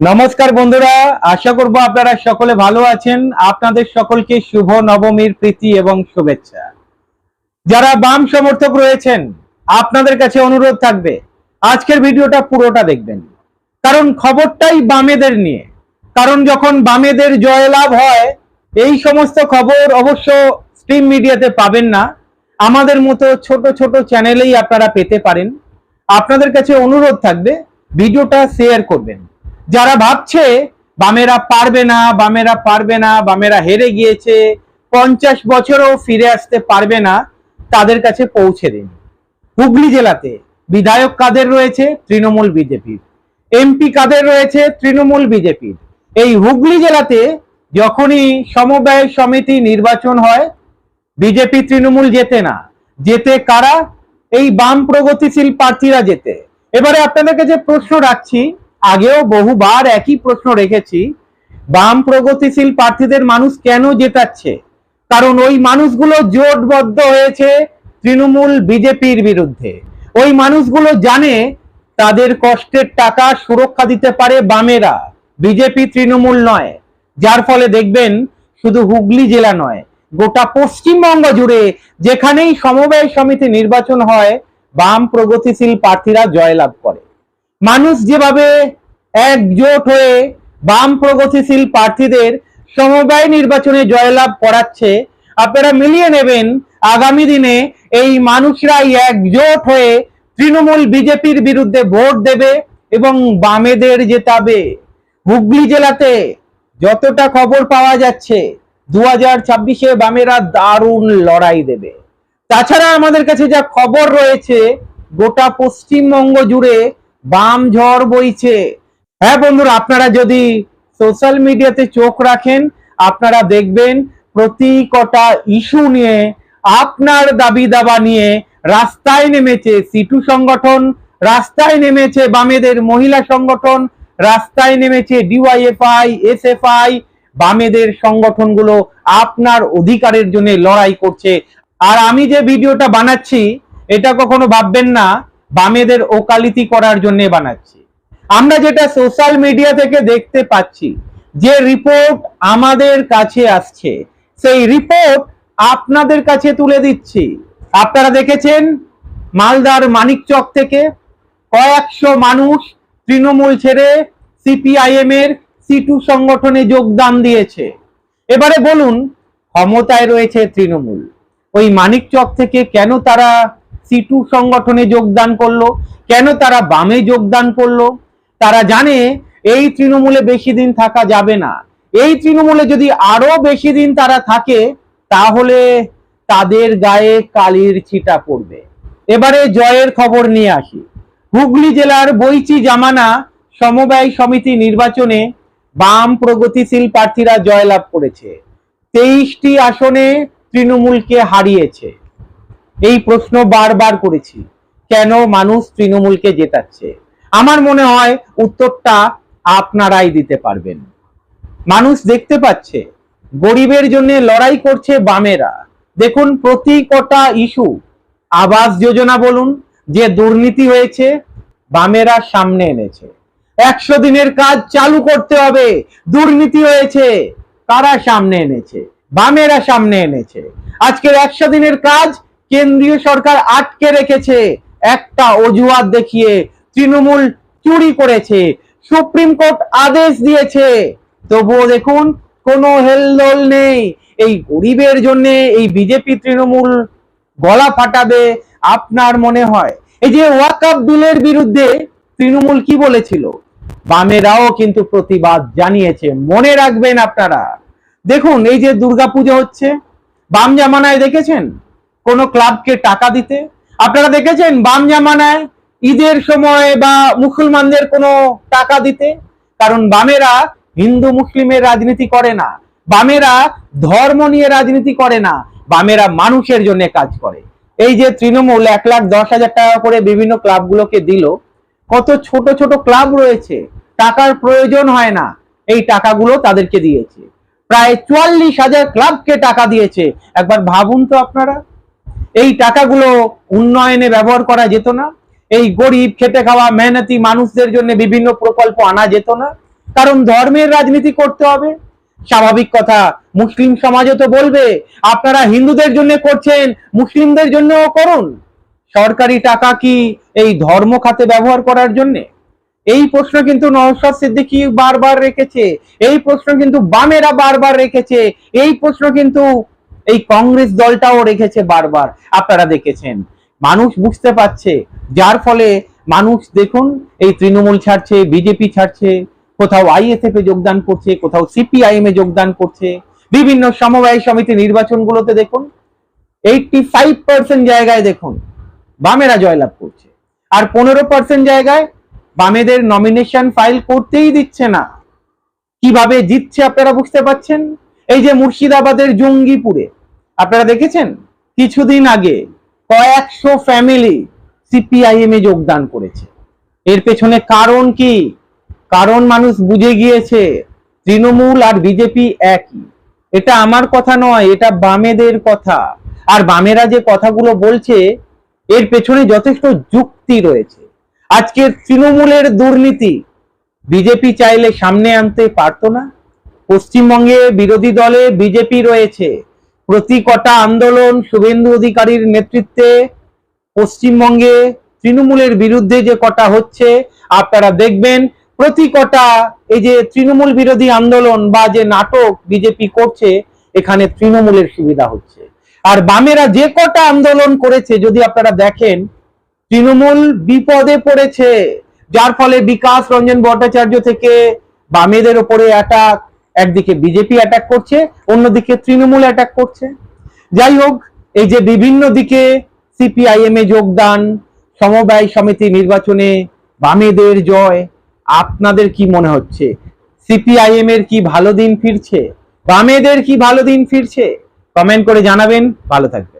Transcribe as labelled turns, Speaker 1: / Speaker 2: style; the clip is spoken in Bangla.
Speaker 1: নমস্কার বন্ধুরা আশা করব আপনারা সকলে ভালো আছেন। আপনাদের সকলকে শুভ নবমীর প্রীতি এবং শুভেচ্ছা। যারা বাম সমর্থক রয়েছেন আপনাদের কাছে অনুরোধ থাকবে আজকের ভিডিওটা পুরোটা দেখবেন। কারণ খবরটাই বামেদের নিয়ে। কারণ যখন বামেদের জয়লাভ হয়, এই সমস্ত খবর অবশ্য স্ট্রিম মিডিয়াতে পাবেন না। আমাদের মতো ছোট ছোট চ্যানেলেই আপনারা পেতে পারেন। আপনাদের কাছে অনুরোধ থাকবে, ভিডিওটা শেয়ার করবেন। যারা ভাবছে, বামেরা পারবে না, বামেরা পারবে না, বামেরা হেরে গিয়েছে, পঞ্চাশ বছরও ফিরে আসতে পারবে না, তাদের কাছে পৌঁছে দিন। হুগলি জেলাতে বিধায়ক কাদের রয়েছে? তৃণমূল বিজেপির। এমপি কাদের রয়েছে? তৃণমূল বিজেপির। এই হুগলি জেলাতে যখনই সমবায় সমিতি নির্বাচন হয়, বিজেপি তৃণমূল যেতে না। যেতে কারা? এই বাম প্রগতিশীল প্রার্থীরা যেতে। এবারে আপনাদের কাছে প্রশ্ন রাখছি, আগেও বহুবার একই প্রশ্ন রেখেছি, বাম প্রগতিশীল প্রার্থীদের মানুষ কেন জেতাচ্ছে? কারণ ওই মানুষগুলো জোটবদ্ধ হয়েছে তৃণমূল বিজেপির বিরুদ্ধে। ওই মানুষগুলো জানে তাদের কষ্টের টাকা সুরক্ষা দিতে পারে বামেরা, বিজেপি তৃণমূল নয়। যার ফলে দেখবেন শুধু হুগলি জেলা নয়, গোটা পশ্চিমবঙ্গ জুড়ে যেখানেই সমবায় সমিতি নির্বাচন হয়, বাম প্রগতিশীল প্রার্থীরা জয়লাভ করে। মানুষ যেভাবে একজোট হয়ে বাম প্রগতিশীল প্রার্থীদের সমবায় নির্বাচনে জয়লাভ করাচ্ছে, আপনারা মিলিয়ে নেবেন আগামী দিনে এই মানুষরাই একজোট হয়ে তৃণমূল বিজেপির বিরুদ্ধে ভোট দেবে এবং বামেদের জেতাবে। হুগলি জেলাতে যতটা খবর পাওয়া যাচ্ছে দু হাজার ছাব্বিশে বামেরা দারুণ লড়াই দেবে। তাছাড়া আমাদের কাছে যা খবর রয়েছে, গোটা পশ্চিমবঙ্গ জুড়ে বাম ঝড় বইছে। হ্যাঁ বন্ধুরা, আপনারা যদি সোশ্যাল মিডিয়াতে চোখ রাখেন, আপনারা দেখবেন প্রতি কটা ইস্যু নিয়ে আপনার দাবি দাবা নিয়ে রাস্তায় নেমেছে সিটু সংগঠন, রাস্তায় নেমেছে বামেদের মহিলা সংগঠন, রাস্তায় নেমেছে ডিওয়াইএফআই, এসএফআই, বামেদের সংগঠনগুলো আপনার অধিকারের জন্য লড়াই করছে। আর আমি যে ভিডিওটা বানাচ্ছি, এটা কখনো ভাববেন না, বামেদের ওকালিতি করার জন্য বানাচ্ছি। আমরা যেটা সোশ্যাল মিডিয়া থেকে দেখতে পাচ্ছি, যে রিপোর্ট আমাদের কাছে আসছে, সেই রিপোর্ট আপনাদের কাছে তুলে দিচ্ছি। আপনারা দেখেছেন মালদার মানিকচক থেকে কয়েকশো মানুষ তৃণমূল ছেড়ে সিপিআইএম এর সিটু সংগঠনে যোগদান দিয়েছে। এবারে বলুন, ক্ষমতায় রয়েছে তৃণমূল। ওই মানিকচক থেকে কেন তারা সিটু সংগঠনে যোগদান করল? কেন তারা বামে যোগদান করল? তারা জানে এই তৃণমূলে বেশি দিন থাকা যাবে না। এই তৃণমূলে যদি আরও বেশি দিন তারা থাকে তাহলে তাদের গায়ে কালির ছিটা পড়বে। এবারে জয়ের খবর নিয়ে আসি। হুগলি জেলার বইচি জামানা সমবায় সমিতি নির্বাচনে বাম প্রগতিশীল প্রার্থীরা জয়লাভ করেছে। তেইশটি আসনে তৃণমূলকে হারিয়েছে। এই প্রশ্ন বারবার করেছি, কেন মানুষ তৃণমূলকে জেতাচ্ছে? আমার মনে হয় উত্তরটা আপনারাই দিতে পারবেন। মানুষ দেখতে পাচ্ছে গরিবের জন্য লড়াই করছে বামেরা। দেখুন প্রতি কটা ইস্যু, আবাস যোজনা বলুন, যে দুর্নীতি হয়েছে, বামেরা সামনে এনেছে। একশো দিনের কাজ চালু করতে হবে, দুর্নীতি হয়েছে, কারা সামনে এনেছে? বামেরা সামনে এনেছে। আজকের একশো দিনের কাজ কেন্দ্রীয় সরকার আটকে রেখেছে। একটা অজুহাত দেখিয়ে তৃণমূল চুরি করেছে, সুপ্রিম কোর্ট আদেশ দিয়েছে। তবুও দেখুন কোনো হেলদোল নেই। এই গরিবের জন্য এই বিজেপি তৃণমূল গলা ফাটাবে আপনার মনে হয়? এই যে ওয়াকআপ বিলের বিরুদ্ধে তৃণমূল কি বলেছিল? বামেরাও কিন্তু প্রতিবাদ জানিয়েছে। মনে রাখবেন আপনারা। দেখুন, এই যে দুর্গাপূজা হচ্ছে, বাম জামানায় দেখেছেন? কোন ক্লাবকে টাকা দিতে? আপনারা দেখেছেন বাম জামানায় ঈদের সময় বা মুসলমানদের কোনো টাকা দিতে? কারণ বামেরা হিন্দু মুসলিমের রাজনীতি করে না। বামেরা ধর্ম নিয়ে রাজনীতি করে না। বামেরা মানুষের জন্য কাজ করে। এই যে তৃণমূল এক লাখ দশ হাজার টাকা করে বিভিন্ন ক্লাবগুলোকে দিল, কত ছোট ছোট ক্লাব রয়েছে, টাকার প্রয়োজন হয় না। এই টাকাগুলো তাদেরকে দিয়েছে। প্রায় চুয়াল্লিশ হাজার ক্লাবকে টাকা দিয়েছে। একবার ভাবুন তো আপনারা, এই টাকাগুলো উন্নয়নে ব্যবহার করা যেত না। এই গরিব, খেটে খাওয়া, মেহনতি মানুষদের জন্য বিভিন্ন প্রকল্প আনা যেত না। কারণ ধর্মের রাজনীতি করতে হবে। স্বাভাবিক কথা, মুসলিম সমাজও তো বলবে, আপনারা হিন্দুদের জন্য করছেন, মুসলিমদের জন্যও করুন। সরকারি টাকা কি এই ধর্ম খাতে ব্যবহার করার জন্যে? এই প্রশ্ন কিন্তু নওশাদ সিদ্দিকী বারবার রেখেছে, এই প্রশ্ন কিন্তু বামেরা বারবার রেখেছে, এই প্রশ্ন কিন্তু এই কংগ্রেস দলটাও রেখেছে বারবার। আপনারা দেখেছেন, মানুষ বুঝতে পারছে, যার ফলে মানুষ দেখুন, এই তৃণমূল ছাড়ছে, বিজেপি ছাড়ছে কোথাও আইএসএফ এ যোগদান করছে, কোথাও সিপিআইএম এ যোগদান করছে, বিভিন্ন সমবায় সমিতি নির্বাচনগুলোতে দেখুন এইটটি ফাইভ পার্সেন্ট জায়গায় দেখুন, বামেরা জয়লাভ করছে। আর পনেরো পার্সেন্ট জায়গায় বামেদের নমিনেশন ফাইল করতেই দিচ্ছে না। কীভাবে জিতছে আপনারা বুঝতে পাচ্ছেন? এই যে মুর্শিদাবাদের জঙ্গিপুরে, আপনারা দেখেছেন? কিছুদিন আগে কয়েকশো ফ্যামিলি সিপিআইএম এ যোগদান করেছে। এর পেছনে কারণ কি? কারণ মানুষ বুঝে গিয়েছে, তৃণমূল আর বিজেপি একই। এটা আমার কথা নয়, এটা বামেদের কথা। আর বামেরা যে কথাগুলো বলছে, এর পেছনে যথেষ্ট যুক্তি রয়েছে। আজকে তৃণমূলের দুর্নীতি, বিজেপি চাইলে সামনে আনতে পারতো না। পশ্চিমবঙ্গে বিরোধী দলে বিজেপি রয়েছে। প্রতি কটা আন্দোলন শুভেন্দু অধিকারীর নেতৃত্বে, পশ্চিমবঙ্গে তৃণমূলের বিরুদ্ধে যে কটা হচ্ছে, আপনারা দেখবেন প্রতি কটা এই যে তৃণমূল বিরোধী আন্দোলন বা যে নাটক বিজেপি করছে, এখানে তৃণমূলের সুবিধা হচ্ছে। আর বামেরা যে কটা আন্দোলন করেছে, যদি আপনারা দেখেন, তৃণমূল বিপদে পড়েছে, যার ফলে বিকাশ রঞ্জন ভট্টাচার্য থেকে বামেদের ওপরে অ্যাটাক একদিকে বিজেপি অ্যাটাক করছে, অন্যদিকে তৃণমূল অ্যাটাক করছে। যাই হোক, এই যে বিভিন্ন দিকে সিপিআইএম এ যোগদান, সমবায় সমিতি নির্বাচনে বামেদের জয় আপনাদের কি মনে হচ্ছে? সিপিআইএম এর কি ভালো দিন ফিরছে? বামেদের কি ভালো দিন ফিরছে? কমেন্ট করে জানাবেন। ভালো থাকবেন।